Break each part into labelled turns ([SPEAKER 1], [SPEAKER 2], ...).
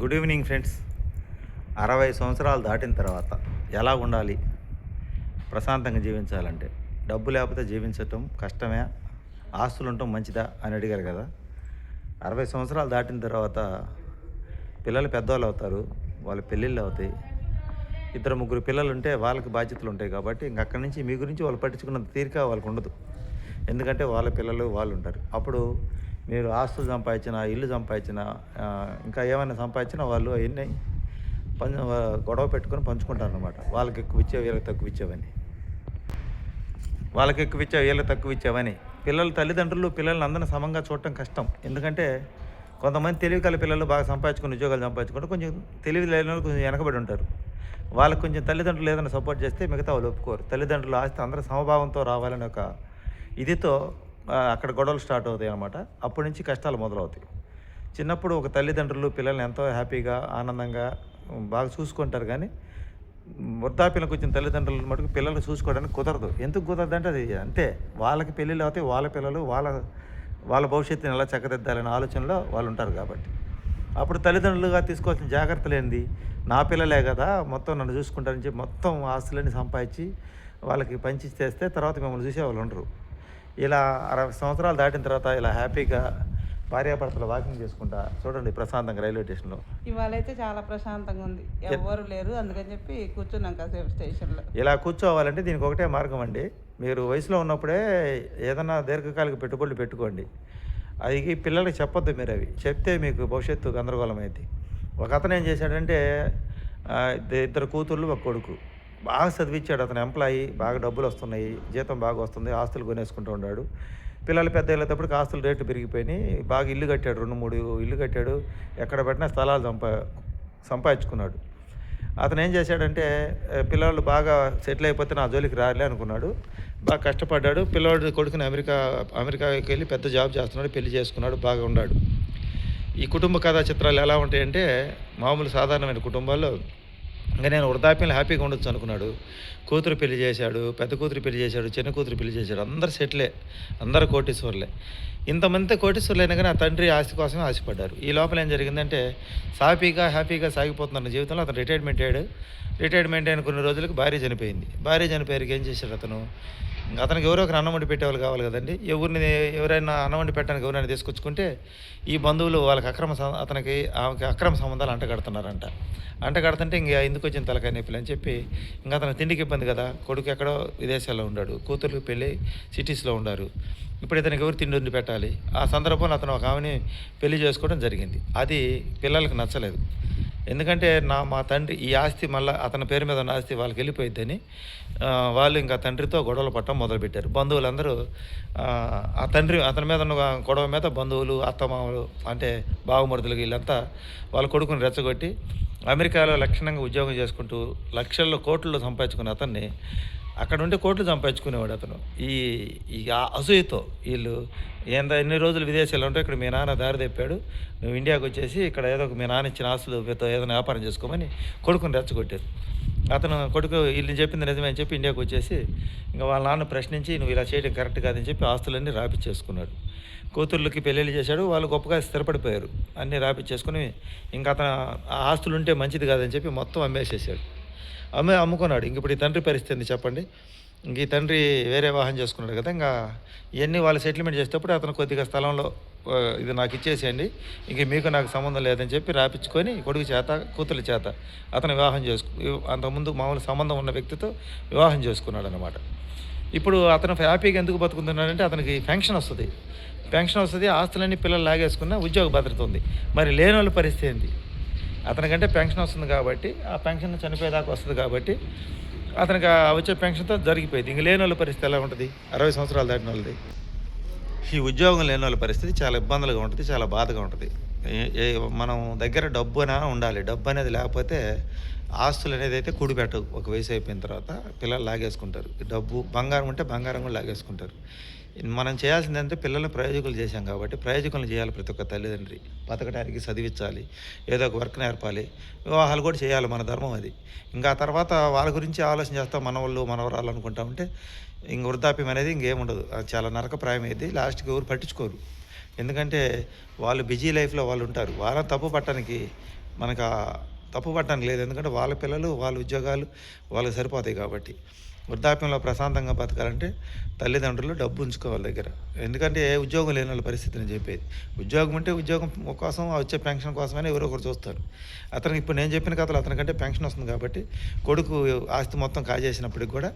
[SPEAKER 1] Good evening friends. అరవై సంవత్సరాలు దాటిన తర్వాత ఎలా ఉండాలి? ప్రశాంతంగా జీవించాలంటే డబ్బు లేకపోతే జీవించటం కష్టమే ఆస్తులు ఉండటం మంచిదా అని అడిగారు కదా. అరవై సంవత్సరాలు దాటిన తర్వాత పిల్లలు పెద్దవాళ్ళు అవుతారు వాళ్ళ పెళ్ళిళ్ళు అవుతాయి. ఇద్దరు ముగ్గురు పిల్లలు ఉంటే వాళ్ళకి బాధ్యతలు ఉంటాయి కాబట్టి ఇంకక్కడి నుంచి మీ గురించి వాళ్ళు పట్టించుకున్నంత తీరిక వాళ్ళకు ఉండదు. ఎందుకంటే వాళ్ళ పిల్లలు వాళ్ళు ఉంటారు. అప్పుడు మీరు ఆస్తులు సంపాదించిన ఇల్లు సంపాదించిన ఇంకా ఏమైనా సంపాదించినా వాళ్ళు అవన్నీ పం గొడవ పెట్టుకొని పంచుకుంటారు అనమాట వాళ్ళకి ఎక్కువ ఇచ్చే వీళ్ళకి తక్కువ ఇచ్చేవని. వాళ్ళకి ఎక్కువ ఇచ్చే వీళ్ళకి తక్కువ ఇచ్చేవని. పిల్లలు తల్లిదండ్రులు పిల్లల్ని అందరిని సమంగా చూడటం కష్టం. ఎందుకంటే కొంతమంది తెలివి కల పిల్లలు బాగా సంపాదించుకుని ఉద్యోగాలు సంపాదించుకుంటే కొంచెం తెలివి లేని వాళ్ళు కొంచెం వెనకబడి ఉంటారు. వాళ్ళకి కొంచెం తల్లిదండ్రులు ఏదైనా సపోర్ట్ చేస్తే మిగతా వాళ్ళు ఒప్పుకోరు. తల్లిదండ్రులు ఆస్తి అందరూ సమభావంతో రావాలని ఒక ఇదితో అక్కడ గొడవలు స్టార్ట్ అవుతాయి అన్నమాట. అప్పటి నుంచి కష్టాలు మొదలవుతాయి. చిన్నప్పుడు ఒక తల్లిదండ్రులు పిల్లల్ని ఎంతో హ్యాపీగా ఆనందంగా బాగా చూసుకుంటారు కానీ వృద్ధాప్యంలోకి వచ్చిన తల్లిదండ్రులు మటుకు పిల్లలు చూసుకోవడానికి కుదరదు. ఎందుకు కుదరదు అంటే అది అంతే. వాళ్ళకి పెళ్ళిళ్ళు అవుతాయి వాళ్ళ పిల్లలు వాళ్ళ వాళ్ళ భవిష్యత్తుని ఎలా చక్కదిద్దాలనే ఆలోచనలో వాళ్ళు ఉంటారు కాబట్టి. అప్పుడు తల్లిదండ్రులుగా తీసుకోవాల్సిన జాగ్రత్తలు ఏంది? నా పిల్లలే కదా మొత్తం నన్ను చూసుకుంటారని చెప్పి మొత్తం ఆస్తులన్నీ సంపాదించి వాళ్ళకి పంచి చేస్తే తర్వాత మిమ్మల్ని చూసే వాళ్ళు ఉండరు. ఇలా అరవై సంవత్సరాలు దాటిన తర్వాత ఇలా హ్యాపీగా భార్యాభర్తలు వాకింగ్ చేసుకుంటా చూడండి ప్రశాంతంగా రైల్వే స్టేషన్లో.
[SPEAKER 2] ఇవాళ అయితే చాలా ప్రశాంతంగా ఉంది. ఎవ్వరు లేరు. అందుకని చెప్పి కూర్చున్నాం కాసేపు స్టేషన్లో.
[SPEAKER 1] ఇలా కూర్చోవాలంటే దీనికి ఒకటే మార్గం అండి. మీరు వయసులో ఉన్నప్పుడే ఏదైనా దీర్ఘకాలిక పెట్టుబడులు పెట్టుకోండి. అది పిల్లలకి చెప్పొద్దు మీరు అవి. చెప్తే మీకు భవిష్యత్తు గందరగోళం అయింది ఒక అతను ఏం చేశాడంటే ఇద్దరు కూతుర్లు ఒక కొడుకు. బాగా చదివించాడు అతను ఎంప్లాయీ బాగా డబ్బులు వస్తున్నాయి జీతం బాగా వస్తుంది ఆస్తులు కొనేసుకుంటూ ఉన్నాడు పిల్లలు పెద్ద వెళ్ళేటప్పటికి ఆస్తులు రేట్లు పెరిగిపోయినాయి బాగా ఇల్లు కట్టాడు రెండు మూడు ఇల్లు కట్టాడు ఎక్కడ పెట్టినా స్థలాలు సంపా సంపాదించుకున్నాడు. అతను ఏం చేశాడంటే ఆ, పిల్లలు బాగా సెటిల్ అయిపోతే నా జోలికి రాలే అనుకున్నాడు. బాగా కష్టపడ్డాడు. పిల్లవాడు కొడుకుని అమెరికా అమెరికాకి వెళ్ళి పెద్ద జాబ్ చేస్తున్నాడు పెళ్ళి చేసుకున్నాడు బాగా ఉన్నాడు ఈ కుటుంబ కథా చిత్రాలు ఎలా ఉంటాయంటే మామూలు సాధారణమైన కుటుంబాల్లో ఇంకా నేను వృద్ధాప్యంలో హ్యాపీగా ఉండొచ్చు అనుకున్నాడు. కూతురు పెళ్ళి చేశాడు పెద్ద కూతురు పెళ్ళి చేశాడు చిన్న కూతురు పెళ్ళి చేశాడు. అందరు సెటిలే. అందరు కోటీశ్వర్లే. ఇంతమంది కోటీశ్వరులైనా కానీ ఆ తండ్రి ఆస్తి కోసమే ఆశపడ్డారు. ఈ లోపల ఏం జరిగిందంటే సాఫీగా హ్యాపీగా సాగిపోతున్న జీవితంలో అతను రిటైర్మెంట్ అయ్యాడు. రిటైర్మెంట్ అయిన కొన్ని రోజులకు భార్య చనిపోయింది. భార్య చనిపోయారు ఏం చేశాడు అతను? ఇంకా అతనికి ఎవరో ఒకరు అన్నం వండి పెట్టేవాళ్ళు కావాలి కదండి. ఎవరిని ఎవరైనా అన్నం వండి పెట్టడానికి ఎవరైనా తీసుకొచ్చుకుంటే ఈ బంధువులు వాళ్ళకి అక్రమ సం- అతనికి ఆమెకి అక్రమ సంబంధాలు అంటగడుతున్నారంట అంటగడుతుంటే ఇంక ఎందుకు వచ్చిన తలకాయ నొప్పులు అని చెప్పి ఇంకా అతను తిండికి ఇబ్బంది కదా కొడుకు ఎక్కడో విదేశాల్లో ఉన్నాడు కూతురు పెళ్ళి సిటీస్లో ఉన్నారు ఇప్పుడు ఇతనికి ఎవరు తిండి వండి పెట్టాలి? ఆ సందర్భంలో అతను ఒక ఆమెని పెళ్ళి చేసుకోవడం జరిగింది. అది పిల్లలకు నచ్చలేదు. ఎందుకంటే నా మా తండ్రి ఈ ఆస్తి మళ్ళీ అతని పేరు మీద ఉన్న ఆస్తి వాళ్ళకి వెళ్ళిపోయిద్దని వాళ్ళు ఇంకా తండ్రితో గొడవలు పట్టడం మొదలుపెట్టారు. బంధువులందరూ ఆ, ఆ తండ్రి అతని మీద ఉన్న గొడవ మీద బంధువులు అత్తమామలు అంటే బావమరుదులు వీళ్ళంతా వాళ్ళ కొడుకుని రెచ్చగొట్టి అమెరికాలో లక్షణంగా ఉద్యోగం చేసుకుంటూ లక్షల్లో కోట్లలో సంపాదించుకున్న అతన్ని అక్కడ ఉంటే కోట్లు సంపాదించుకునేవాడు అతను. ఈ ఈ అసూయతో వీళ్ళు ఎంత ఎన్ని రోజులు విదేశాల్లో ఉంటే ఇక్కడ మీ నాన్న దారి తెప్పాడు నువ్వు ఇండియాకి వచ్చేసి ఇక్కడ ఏదో ఒక మీ నాన్న ఇచ్చిన ఆస్తులు ఏదైనా వ్యాపారం చేసుకోమని కొడుకుని రెచ్చగొట్టారు. అతను కొడుకు వీళ్ళు చెప్పింది నిజమే అని చెప్పి ఇండియాకి వచ్చేసి ఇంకా వాళ్ళ నాన్న ప్రశ్నించి నువ్వు ఇలా చేయడం కరెక్ట్ కాదని చెప్పి ఆస్తులన్నీ రాపిచ్చేసుకున్నాడు. కూతుర్లకి పెళ్ళిళ్ళు చేశాడు వాళ్ళు గొప్పగా స్థిరపడిపోయారు. అన్నీ రాపిచ్చేసుకుని ఇంకా అతను ఆ ఆస్తులు ఉంటే మంచిది కాదని చెప్పి మొత్తం అమ్మేసేసాడు. అమ్మే అమ్ముకున్నాడు. ఇంక ఇప్పుడు ఈ తండ్రి పరిస్థితి చెప్పండి. ఇంక ఈ తండ్రి వేరే వాహనం చేసుకున్నాడు కదా ఇంకా ఇవన్నీ వాళ్ళు సెటిల్మెంట్ చేసేటప్పుడు అతను కొద్దిగా స్థలంలో ఇది నాకు ఇచ్చేసేయండి. ఇంక మీకు నాకు సంబంధం లేదని చెప్పి రాపించుకొని కొడుకు చేత కూతురు చేత అతను వివాహం చేసుకు అంతకుముందు మామూలు సంబంధం ఉన్న వ్యక్తితో వివాహం చేసుకున్నాడు అనమాట ఇప్పుడు అతను హ్యాపీగా ఎందుకు బతుకుతున్నాడంటే అతనికి పెన్షన్ వస్తుంది. పెన్షన్ వస్తుంది ఆస్తులన్నీ పిల్లలు లాగేసుకున్న ఉద్యోగ భద్రత ఉంది. మరి లేని వాళ్ళ పరిస్థితి ఏంటి అతనికంటే పెన్షన్ వస్తుంది కాబట్టి ఆ పెన్షన్ చనిపోయేదాకా వస్తుంది కాబట్టి అతనికి వచ్చే పెన్షన్తో జరిగిపోయింది. ఇంక లేని వాళ్ళ పరిస్థితి ఎలా ఉంటుంది? అరవై సంవత్సరాలు దాటిన వాళ్ళది. ఈ ఉద్యోగం లేని వాళ్ళ పరిస్థితి చాలా ఇబ్బందులుగా ఉంటుంది చాలా బాధగా ఉంటుంది. ఏ- ఏ- మనం దగ్గర డబ్బు అనేది ఉండాలి. డబ్బు అనేది లేకపోతే ఆస్తులు అనేది అయితే కూడిపెట్టవు ఒక వయసు అయిపోయిన తర్వాత పిల్లలు లాగేసుకుంటారు. డబ్బు బంగారం ఉంటే బంగారం కూడా లాగేసుకుంటారు. మనం చేయాల్సింది అంటే పిల్లల్ని ప్రయోజకులు చేశాం కాబట్టి ప్రయోజకులు చేయాలి ప్రతి ఒక్క తల్లిదండ్రి. బతకడానికి చదివించాలి. ఏదో ఒక వర్క్ నేర్పాలి. వివాహాలు కూడా చేయాలి మన ధర్మం అది. ఇంకా తర్వాత వాళ్ళ గురించి ఆలోచన చేస్తాం మనవాళ్ళు మనవరాలు అనుకుంటా ఉంటే ఇంక వృద్ధాప్యం అనేది ఇంకేముండదు అది చాలా నరకప్రాయం అయింది లాస్ట్కి ఎవరు పట్టించుకోరు. ఎందుకంటే వాళ్ళు బిజీ లైఫ్లో వాళ్ళు ఉంటారు. వాళ్ళని తప్పు పట్టడానికి మనకు తప్పు పట్టడానికి లేదు. ఎందుకంటే వాళ్ళ పిల్లలు వాళ్ళ ఉద్యోగాలు వాళ్ళకి సరిపోతాయి కాబట్టి. వృద్ధాప్యంలో ప్రశాంతంగా బతకాలంటే తల్లిదండ్రులు డబ్బు ఉంచుకోవాలి దగ్గర. ఎందుకంటే ఏ ఉద్యోగం లేని వాళ్ళ పరిస్థితిని చెప్పేది. ఉద్యోగం ఉంటే ఉద్యోగం కోసం వచ్చే పెన్షన్ కోసమైనా ఎవరో ఒకరు చూస్తారు. అతనికి ఇప్పుడు నేను చెప్పిన కథలు అతనికంటే పెన్షన్ వస్తుంది కాబట్టి కొడుకు ఆస్తి మొత్తం కాజేసినప్పటికి కూడా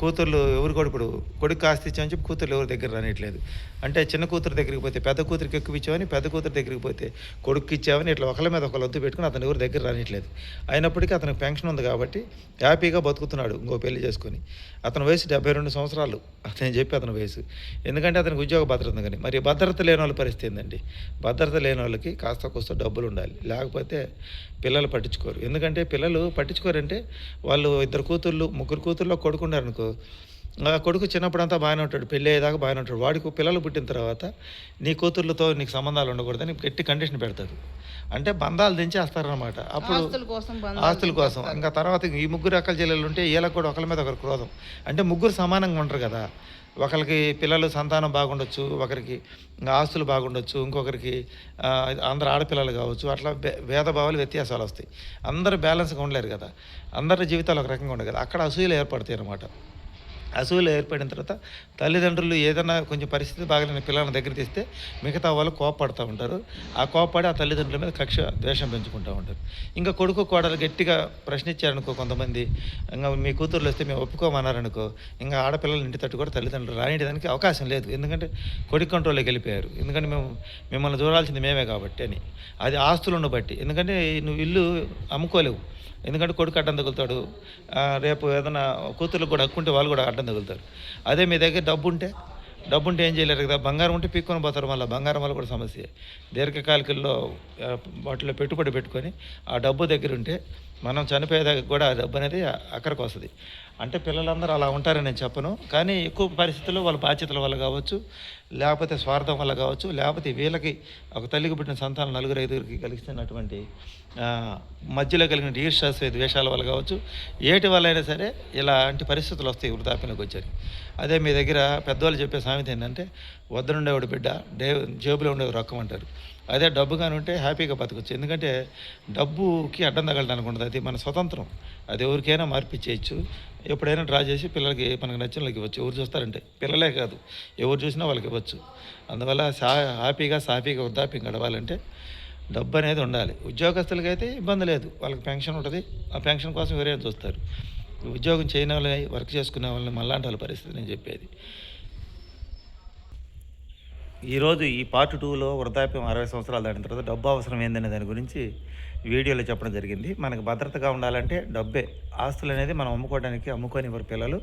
[SPEAKER 1] కూతుర్లు ఎవరు కూడా ఇప్పుడు కొడుకు ఆస్తి ఇచ్చామని చెప్పి కూతుర్లు ఎవరి దగ్గర రానిట్లేదు అంటే చిన్న కూతురు దగ్గరికి పోతే పెద్ద కూతురికి ఎక్కువ ఇచ్చామని పెద్ద కూతురు దగ్గరికి పోతే కొడుకు ఇచ్చామని ఇట్లా ఒకళ్ళ మీద ఒకళ్ళు వద్దు పెట్టుకుని అతను ఎవరి దగ్గర రానిట్లేదు అయినప్పటికీ అతనికి పెన్షన్ ఉంది కాబట్టి హ్యాపీగా బతుకుతున్నాడు ఇంకో పెళ్ళి చేసుకొని. అతని వయసు డెబ్బై రెండు సంవత్సరాలు. అతను చెప్పి అతని వయసు. ఎందుకంటే అతనికి ఉద్యోగ భద్రత ఉంది కానీ మరి భద్రత లేని వాళ్ళ పరిస్థితి ఏందండి? భద్రత లేని వాళ్ళకి కాస్త కోస్త డబ్బులు ఉండాలి. లేకపోతే పిల్లలు పట్టించుకోరు. ఎందుకంటే పిల్లలు పట్టించుకోరంటే వాళ్ళు ఇద్దరు కూతుళ్ళు ముగ్గురు కూతుర్లో కొడుకున్నారనుకో ఆ కొడుకు చిన్నప్పుడంతా బాగానే ఉంటాడు పెళ్ళి అయ్యేదాకా బాగానే ఉంటాడు. వాడికి పిల్లలు పుట్టిన తర్వాత నీ కూతుర్లతో నీకు సంబంధాలు ఉండకూడదని గట్టి కండిషన్ పెడతాడు. అంటే బంధాలు దించేస్తారనమాట అప్పుడు
[SPEAKER 2] ఆస్తుల కోసం
[SPEAKER 1] ఇంకా తర్వాత ఈ ముగ్గురు అక్కల చెల్లెలు ఉంటే వీళ్ళకి కూడా ఒకరి మీద ఒకరు క్రోధం. అంటే ముగ్గురు సమానంగా ఉంటారు కదా. ఒకరికి పిల్లలు సంతానం బాగుండొచ్చు ఒకరికి ఆస్తులు బాగుండొచ్చు ఇంకొకరికి అందరు ఆడపిల్లలు కావచ్చు. అట్లా భేదభావాలు వ్యత్యాసాలు వస్తాయి. అందరూ బ్యాలెన్స్గా ఉండలేరు కదా. అందరి జీవితాలు ఒక రకంగా ఉండదు కదా. అక్కడ అసూయలు ఏర్పడతాయి అన్నమాట అసూలు ఏర్పడిన తర్వాత తల్లిదండ్రులు ఏదైనా కొంచెం పరిస్థితి బాగాలేని పిల్లల దగ్గర తీస్తే మిగతా వాళ్ళు కోపపడుతూ ఉంటారు. ఆ కోపపడి ఆ తల్లిదండ్రుల మీద కక్ష ద్వేషం పెంచుకుంటూ ఉంటారు. ఇంకా కొడుకు కోడలు గట్టిగా ప్రశ్నించారనుకో కొంతమంది ఇంకా మీ కూతుర్లు వస్తే మేము ఒప్పుకోమన్నారనుకో ఇంకా ఆడపిల్లలు ఇంటి తట్టు కూడా తల్లిదండ్రులు రానియడానికి అవకాశం లేదు. ఎందుకంటే కొడుకు కంట్రోల్లోకి వెళ్ళిపోయారు. ఎందుకంటే మేము మిమ్మల్ని చూడాల్సింది మేమే కాబట్టి అని. అది ఆస్తులను బట్టి. ఎందుకంటే నువ్వు ఇల్లు అమ్ముకోలేవు. ఎందుకంటే కొడుకు అడ్డం తగులుతాడు. రేపు ఏదైనా కూతుర్లకు కూడా అక్కుంటే వాళ్ళు కూడా అడ్డం తగులుతారు. అదే మీ దగ్గర డబ్బు ఉంటే డబ్బు ఉంటే ఏం చేయలేరు కదా. బంగారం ఉంటే పీక్కొని పోతారు మళ్ళీ. బంగారం వల్ల కూడా సమస్య. దీర్ఘకాలికల్లో వాటిలో పెట్టుబడి పెట్టుకొని ఆ డబ్బు దగ్గర ఉంటే మనం చనిపోయేదాకా కూడా డబ్బు అనేది అక్కడికి వస్తుంది. అంటే పిల్లలందరూ అలా ఉంటారని నేను చెప్పను. కానీ ఎక్కువ పరిస్థితుల్లో వాళ్ళ బాధ్యతల వల్ల కావచ్చు లేకపోతే స్వార్థం వల్ల కావచ్చు లేకపోతే వీళ్ళకి ఒక తల్లికి పుట్టిన సంతానం నలుగురు ఐదుగురికి కలిగిస్తున్నటువంటి మధ్యలో కలిగిన ఈర్షాస్ ద్వేషాల వల్ల కావచ్చు ఏటి వల్ల అయినా సరే ఇలాంటి పరిస్థితులు వస్తాయి వృద్ధాప్యంలోకి వచ్చారు అదే మీ దగ్గర పెద్దవాళ్ళు చెప్పే సామెత ఏంటంటే వద్దనుండేవాడు బిడ్డ డే జేబులో ఉండేవి రొక్కం అంటారు అదే డబ్బు కానీ ఉంటే హ్యాపీగా బతకచ్చు. ఎందుకంటే డబ్బుకి అడ్డం తగలడానికి ఉండదు. అది మన స్వతంత్రం. అది ఎవరికైనా మార్పిచ్చేయచ్చు ఎప్పుడైనా డ్రా చేసి పిల్లలకి మనకు నచ్చిన వాళ్ళకి ఇవ్వచ్చు. ఎవరు చూస్తారంటే పిల్లలే కాదు. ఎవరు చూసినా వాళ్ళకి ఇవ్వచ్చు. అందువల్ల సా హ్యాపీగా సాఫీగా వృద్ధాప్యం గడవాలంటే డబ్బు అనేది ఉండాలి. ఉద్యోగస్తులకి అయితే ఇబ్బంది లేదు. వాళ్ళకి పెన్షన్ ఉంటుంది. ఆ పెన్షన్ కోసం వేరే చూస్తారు. ఉద్యోగం చేయని వాళ్ళని వర్క్ చేసుకునే వాళ్ళని మళ్ళాంటి వాళ్ళ పరిస్థితి నేను చెప్పేది. ఈరోజు ఈ పార్ట్ టూలో వృద్ధాప్యం అరవై సంవత్సరాలు దాటిన తర్వాత డబ్బు అవసరం ఏందనే దాని గురించి వీడియోలో చెప్పడం జరిగింది. మనకు భద్రతగా ఉండాలంటే డబ్బే. ఆస్తులు అనేది మనం అమ్ముకోవడానికి అమ్ముకొని ఎవరు పిల్లలు.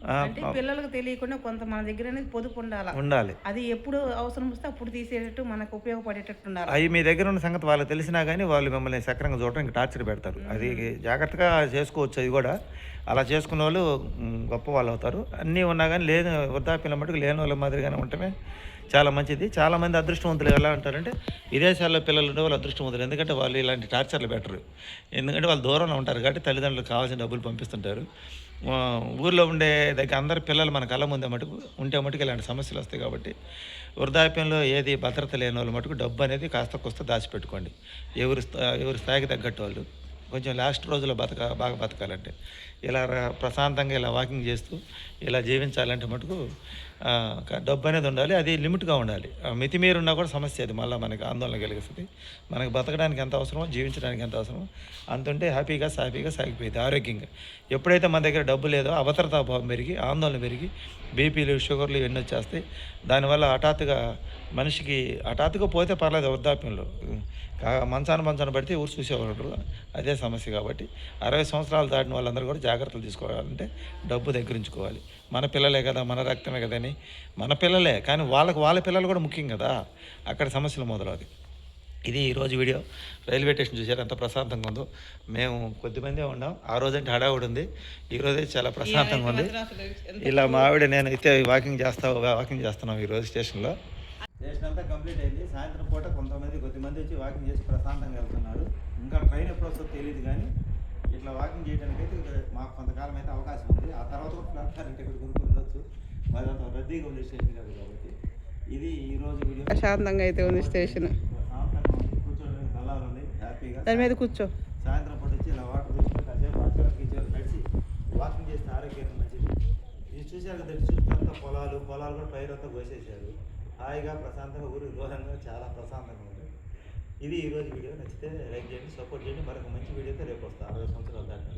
[SPEAKER 2] అంటే పిల్లలకు తెలియకుండా కొంత మన దగ్గర అనేది పొదుపు ఉండాలి?
[SPEAKER 1] ఉండాలి.
[SPEAKER 2] అది ఎప్పుడు అవసరం వస్తే అప్పుడు తీసేటట్టు మనకు ఉపయోగపడేటట్టు ఉండాలి?
[SPEAKER 1] అవి మీ దగ్గర ఉన్న సంగతి వాళ్ళకి తెలిసినా కానీ వాళ్ళు మిమ్మల్ని సక్రంగా చూడటం ఇంకా టార్చర్ పెడతారు. అది జాగ్రత్తగా చేసుకోవచ్చు అది కూడా. అలా చేసుకున్న వాళ్ళు గొప్ప వాళ్ళు అవుతారు. అన్నీ ఉన్నా కానీ లేని వృద్ధాప్యం మటుకు లేని వాళ్ళ మాదిరిగానే ఉండటమే చాలా మంచిది. చాలామంది అదృష్టవంతులు ఎలా అంటారంటే విదేశాల్లో పిల్లలు ఉండే వాళ్ళు అదృష్టవంతులు. ఎందుకంటే వాళ్ళు ఇలాంటి టార్చర్లు పెట్టరు. ఎందుకంటే వాళ్ళు దూరంలో ఉంటారు కాబట్టి తల్లిదండ్రులకు కావాల్సిన డబ్బులు పంపిస్తుంటారు. ఊర్లో ఉండే దగ్గర అందరి పిల్లలు మన కళ్ళ ముందే మటుకు ఉంటే మటుకు ఇలాంటి సమస్యలు వస్తాయి కాబట్టి వృద్ధాప్యంలో ఏది భద్రత లేని వాళ్ళు మటుకు డబ్బు అనేది కాస్త కొస్త దాచిపెట్టుకోండి. ఎవరి స్థా- ఎవరి స్థాయికి తగ్గట్టు వాళ్ళు కొంచెం లాస్ట్ రోజుల్లో బతక బాగా బతకాలంటే. ఇలా ప్రశాంతంగా ఇలా వాకింగ్ చేస్తూ ఇలా జీవించాలంటే మటుకు డబ్బు అనేది ఉండాలి అది లిమిట్గా ఉండాలి. ఆ, మితిమీరి ఉన్నా కూడా సమస్య అది మళ్ళీ మనకి ఆందోళన కలిగిస్తుంది. మనకు బతకడానికి ఎంత అవసరమో జీవించడానికి ఎంత అవసరమో అంతుంటే హ్యాపీగా సాపీగా సాగిపోయింది ఆరోగ్యంగా. ఎప్పుడైతే మన దగ్గర డబ్బు లేదో అవతరత భావం పెరిగి ఆందోళన పెరిగి బీపీలు షుగర్లు ఇవన్నీ వచ్చేస్తాయి. దానివల్ల హఠాత్తుగా మనిషికి హఠాత్తుగా పోతే పర్లేదు వృద్ధాప్యంలో. కా- మంచాన మంచాన పడితే ఊరు చూసేవాళ్ళు అదే సమస్య కాబట్టి అరవై సంవత్సరాలు దాటిన వాళ్ళందరూ కూడా జాగ్రత్తలు తీసుకోవాలంటే డబ్బు దగ్గరించుకోవాలి. మన పిల్లలే కదా మన రక్తమే కదా అని మన పిల్లలే కానీ వాళ్ళకి వాళ్ళ పిల్లలు కూడా ముఖ్యం కదా. అక్కడ సమస్యలు మొదలవుతాయి. ఇది ఈరోజు వీడియో. రైల్వే స్టేషన్ చూసారు ఎంత ప్రశాంతంగా ఉందో. మేము కొద్దిమందే ఉన్నాం. ఆ రోజంటే హడావుడి ఉంది. ఈ చాలా ప్రశాంతంగా ఉంది. ఇలా మా ఆవిడ నేను అయితే వాకింగ్ చేస్తా వాకింగ్ చేస్తున్నాం ఈరోజు స్టేషన్లో. స్టేషన్ అంతా కంప్లీట్ అయింది. సాయంత్రం పూట కొంతమంది కొద్దిమంది వచ్చి వాకింగ్ చేసి ప్రశాంతంగా వెళ్తున్నారు. ఇంకా ట్రైన్ ఎప్పుడు వస్తుందో తెలియదు కానీ ఇట్లా వాకింగ్ చేయడానికి అయితే ఇక్కడ మాకు కొంతకాలం అయితే అవకాశం ఉంది. ఆ తర్వాత కూడా ప్లాట్ఫామ్ టికెట్ కొనుక్కొని ఉండొచ్చు. మరి అంత రద్దీగా ఉండే స్టేషన్ కాదు కాబట్టి. ఇది ఈ రోజు వీడియో
[SPEAKER 2] ప్రశాంతంగా అయితే ఉంది స్టేషన్
[SPEAKER 1] ఉంది. కూర్చోడానికి స్థలాలు ఉన్నాయి హ్యాపీ హ్యాపీగా.
[SPEAKER 2] దాని మీద కూర్చో.
[SPEAKER 1] సాయంత్రం పూట వచ్చి ఇలా వాటర్ తీసుకుని కాసేపు ఇచ్చారు నడిచి వాకింగ్ చేస్తే ఆరోగ్యానికి మంచిది. ఇది చూశారు కదా ఇటు చూస్తే అంతా పొలాలు పొలాలు కూడా పైరు అంతా కోసేసారు హాయిగా ప్రశాంతంగా ఊరికి దూరంగా చాలా ప్రశాంతంగా ఉంది. ఇది ఈరోజు వీడియో. నచ్చితే లైక్ చేయండి సపోర్ట్ చేయండి. మరొక మంచి వీడియోతో రేపు వస్తా. అరవై సంవత్సరాల దాకా